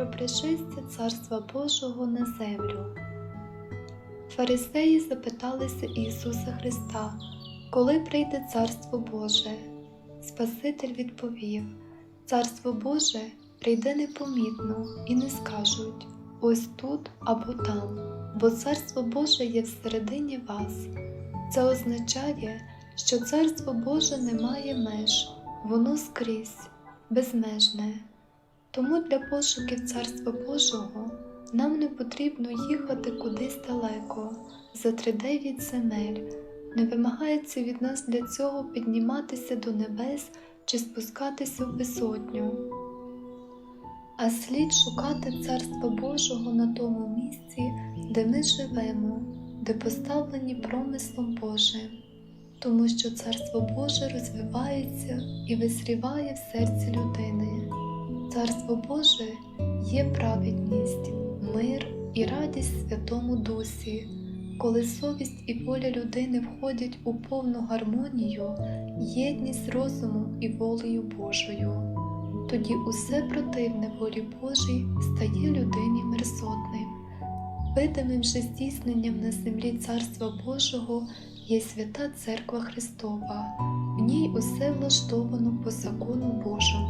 про пришестя Царства Божого на землю. Фарисеї запиталися Ісуса Христа, коли прийде Царство Боже. Спаситель відповів: Царство Боже прийде непомітно і не скажуть ось тут або там, бо Царство Боже є всередині вас. Це означає, що Царство Боже не має меж, воно скрізь, безмежне. Тому для пошуків Царства Божого нам не потрібно їхати кудись далеко, за тридев'ять земель. Не вимагається від нас для цього підніматися до небес чи спускатися в безодню. А слід шукати Царства Божого на тому місці, де ми живемо, де поставлені промислом Божим, тому що Царство Боже розвивається і визріває в серці людини. Царство Боже є праведність, мир і радість Святому Дусі, коли совість і воля людини входять у повну гармонію, єдність розуму і волею Божою. Тоді усе противне волі Божій стає людині мерзотним. Видимим же здійсненням на землі Царства Божого є свята Церква Христова, в ній усе влаштовано по закону Божому.